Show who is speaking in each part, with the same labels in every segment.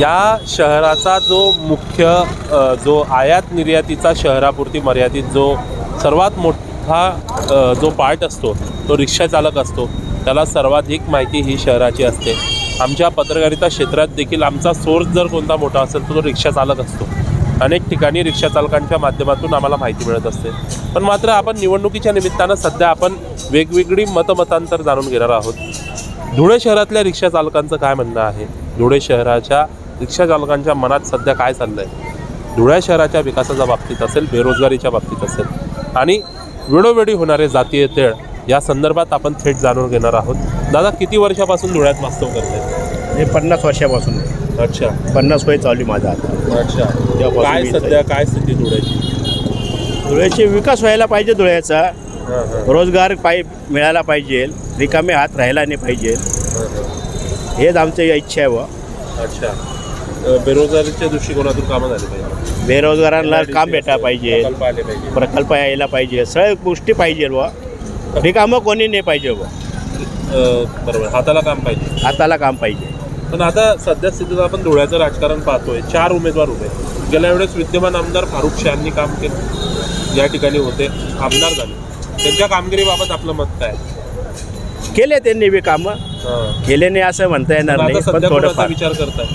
Speaker 1: या शहराचा जो मुख्य जो आयात निर्यातीचा शहरापुरती मर्यादित जो सर्वात मोठा जो पार्ट असतो तो रिक्षा चालक असतो त्याला सर्वाधिक माहिती ही शहराची असते. आमच्या पत्रकारिता क्षेत्रात देखील आमचा सोर्स जर कोणता मोठा असेल तर तो रिक्षा चालक असतो. अनेक ठिकाणी रिक्षा चालकांच्या माध्यमातून आम्हाला माहिती मिळत असते. पण मात्र आपण निवडणुकीच्या निमित्तानं सध्या आपण वेगवेगळी मतमतांतर जाणून घेणार आहोत. धुळे शहरातल्या रिक्षा चालकांचं काय म्हणणं आहे? धुळे शहराच्या रिक्षा चालकांच्या मनात सध्या काय चाललं आहे धुळे शहराच्या विकासाच्या बाबतीत असेल बेरोजगारीच्या बाबतीत असेल आणि वेळोवेळी होणारे जातीय तेळ या संदर्भात आपण थेट जाणून घेणार आहोत. दादा किती वर्षापासून धुळ्यात वास्तव करताय?
Speaker 2: हे पन्नास वर्षापासून.
Speaker 1: अच्छा.
Speaker 2: पन्नास वय चालू माझा
Speaker 1: अच्छा. काय सध्या काय स्थिती धुळ्याची?
Speaker 2: धुळ्याचे विकास व्हायला पाहिजे धुळ्याचा. रोजगार पाय मिळायला पाहिजे. रिकामे हात राहायला नाही पाहिजे. हेच आमची इच्छा आहे बुवा.
Speaker 1: अच्छा. बेरोजगारीच्या दृष्टिकोनातून कामं झाली पाहिजे?
Speaker 2: बेरोजगारांना काम भेटायला पाहिजे.
Speaker 1: प्रकल्प आले पाहिजे.
Speaker 2: प्रकल्प यायला पाहिजे. सगळ्या गोष्टी पाहिजे बुवा. रिकामं कोणी नाही पाहिजे बुवा.
Speaker 1: अ, बरोबर. हाताला काम पाहिजे.
Speaker 2: हाताला काम पाहिजे.
Speaker 1: पण आता सध्या स्थितीत आपण धुळ्याचं राजकारण पाहतोय. चार उमेदवार उभे. आहेत. गेल्या वेळेस विद्यमान आमदार फारुख शहांनी काम केलं. या ठिकाणी होते. आमदार झाले. त्यांच्या कामगिरीबाबत आपलं मत काय?
Speaker 2: केले त्यांनी बी कामं.
Speaker 1: हां.
Speaker 2: केले नाही असं म्हणता येणार
Speaker 1: पण
Speaker 2: नाही पण
Speaker 1: सध्या कोणाचा
Speaker 2: थोडंफार.
Speaker 1: विचार करताय?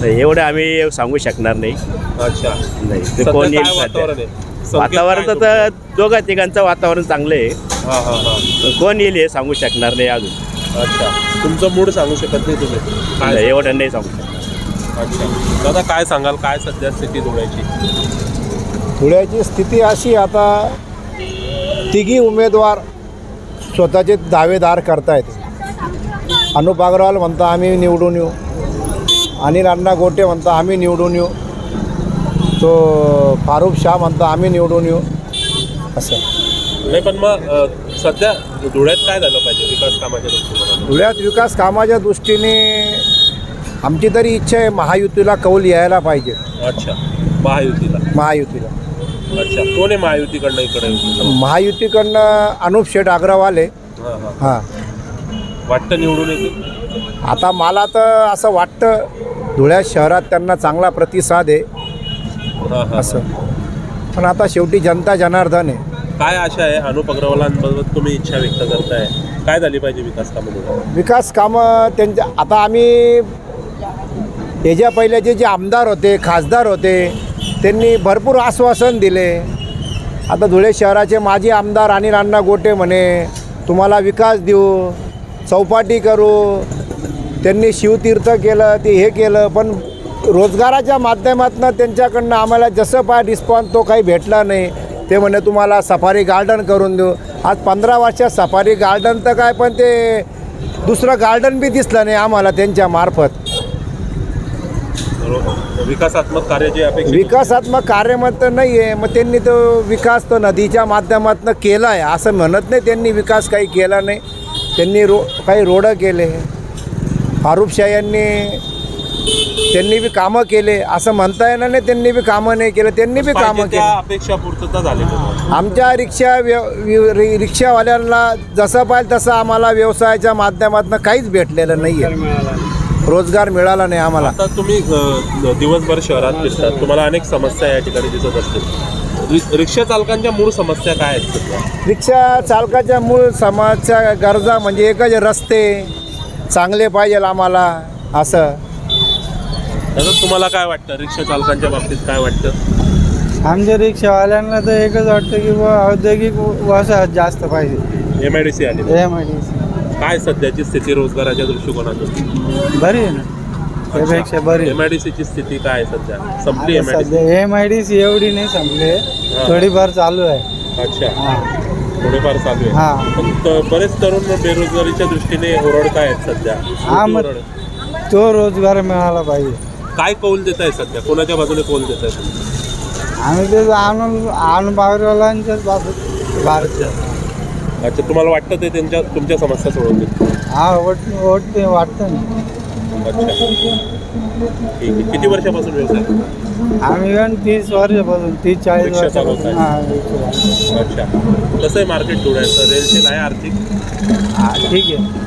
Speaker 2: नाही, एवढं आम्ही सांगू शकणार नाही.
Speaker 1: अच्छा.
Speaker 2: नाही ते
Speaker 1: सध्या
Speaker 2: कोण
Speaker 1: काय
Speaker 2: येईल
Speaker 1: वातावरण
Speaker 2: सध्या
Speaker 1: आहे? संकेत
Speaker 2: वातावरण
Speaker 1: काय
Speaker 2: तर दोघा तिघांचं वातावरण चांगलं आहे.
Speaker 1: तुमचं? हां हां. हां
Speaker 2: कोण येईल हे सांगू शकणार नाही अजून.
Speaker 1: अच्छा. तुमचं मूड सांगू शकत नाही तुम्ही. काय
Speaker 2: एवढं नाही सांगू शकणार
Speaker 1: अच्छा. दादा काय सांगाल? काय सध्या स्थिती धुळ्याची?
Speaker 3: धुळ्याची स्थिती अशी आता तिघी उमेदवार स्वतःचे दावेदार करतायत. अनुप अग्रवाल म्हणता आम्ही निवडून येऊ. अनिल अण्णा गोटे म्हणता आम्ही निवडून येऊ. तो फारुख शाह म्हणता आम्ही निवडून येऊ. असं.
Speaker 1: नाही पण मग अ, सध्या धुळ्यात काय झालं पाहिजे विकास कामाच्या दृष्टिकोनातून?
Speaker 3: धुळ्यात विकास कामाच्या दृष्टीने आमची तरी इच्छा आहे महायुतीला कौल यायला पाहिजे.
Speaker 1: अच्छा महायुतीला.
Speaker 3: महायुतीला.
Speaker 1: अच्छा कोण आहे महायुतीकडनं इकडे
Speaker 3: महायुतीकडनं अनुप शेठ अग्रवाल आहे.
Speaker 1: हां हां.
Speaker 3: हां.
Speaker 1: वाटतं निवडून येतील?
Speaker 3: आता मला तर असं वाटतं धुळ्या शहरात त्यांना चांगला प्रतिसाद आहे. असं. पण आता शेवटी जनता जनार्दन आहे.
Speaker 1: काय आशा आहे अनुप अग्रवालांबाबत तुम्ही इच्छा व्यक्त करताय. काय झाली पाहिजे विकास कामं
Speaker 3: विकास कामं त्यांच्या आता आम्ही याच्या पहिल्याचे जे आमदार होते खासदार होते त्यांनी भरपूर आश्वासन दिले. आता धुळे शहराचे माजी आमदार अनिल अण्णा गोटे म्हणे तुम्हाला विकास देऊ चौपाटी करू त्यांनी शिवतीर्थ केलं ते हे केलं पण रोजगाराच्या माध्यमातून त्यांच्याकडनं आम्हाला जसं पाय रिस्पॉन्स तो काही भेटला नाही. ते म्हणे तुम्हाला सफारी गार्डन करून देऊ. आज पंधरा वर्षात सफारी गार्डन तर काय पण ते दुसरं गार्डन बी दिसलं नाही आम्हाला त्यांच्या मार्फत.
Speaker 1: विकासात्मक कार्य जे अपेक्षित
Speaker 3: विकासात्मक कार्यमत तर नाही आहे मग त्यांनी तो विकास तो नदीच्या माध्यमातून केला आहे असं म्हणत नाही त्यांनी विकास काही केला नाही. त्यांनी रो काही रोडं केले. फारुख शाह यांनी त्यांनी बी कामं केले असं म्हणता येणार नाही त्यांनी बी कामं नाही केलं त्यांनी बी कामं केली.
Speaker 1: अपेक्षा पूर्तता झाली?
Speaker 3: आमच्या रिक्षा व्यव रिक्षावाल्यांना जसं पाहिजे तसं आम्हाला व्यवसायाच्या माध्यमातून काहीच भेटलेलं नाही. आहे रोजगार मिळाला नाही आम्हाला.
Speaker 1: आता तुम्ही अ, दिवसभर शहरात फिरतात. तुम्हाला अनेक समस्या या ठिकाणी दिसत असतील. रि- रिक्षा चालकांच्या मूळ समस्या काय आहेत सध्या?
Speaker 3: रिक्षा चालकाच्या मूळ समाजच्या गरजा म्हणजे एकच रस्ते चांगले पाहिजे आम्हाला असं.
Speaker 1: तुम्हाला काय वाटतं? रिक्षा चालकांच्या बाबतीत काय वाटतं?
Speaker 4: आमच्या रिक्षावाल्यांना तर एकच वाटतं की बुवा औद्योगिक वसाहत जास्त पाहिजे.
Speaker 1: एम आय डी सी आली
Speaker 4: एम आय डी
Speaker 1: काय सध्याची स्थिती रोजगाराच्या दृष्टिकोनातून?
Speaker 4: बरी आहे ना. त्यापेक्षा बरी
Speaker 1: एम आय डी सीची स्थिती काय आहे सध्या? संपली. एम आय डी
Speaker 4: सध्या एम आय डी सी एवढी नाही संपले. थोडीफार चालू आहे.
Speaker 1: अच्छा.
Speaker 4: हां.
Speaker 1: थोडेफार चालू आहे.
Speaker 4: हां.
Speaker 1: पण त- बरेच तरुण बेरोजगारीच्या दृष्टीने ओरडतायत सध्या.
Speaker 4: हा, मग-
Speaker 1: ओरड.
Speaker 4: तो रोजगार मिळाला पाहिजे.
Speaker 1: काय कौल देत आहे सध्या? कोणाच्या बाजूने कौल देत आहे
Speaker 4: आम्ही ते आणून आणून बाहेरवाल्यांच्याच बाबत भारत
Speaker 1: अच्छा तुम्हाला वाटतं ते त्यांच्या तुमच्या समस्या सोडवतील?
Speaker 4: हा वोट वोट वाटतं ना.
Speaker 1: अच्छा. ठीक आहे. किती वर्षापासून व्यवसाय?
Speaker 4: आम्ही पण तीस वर्षापासून तीस चाळीस
Speaker 1: रिक्षा
Speaker 4: वर्षापासून
Speaker 1: चालवताय.
Speaker 4: हां रिक्षा.
Speaker 1: अच्छा कसं आहे मार्केट धुळ्याचं रेलचेल आहे आर्थिक
Speaker 4: हा ठीक आहे.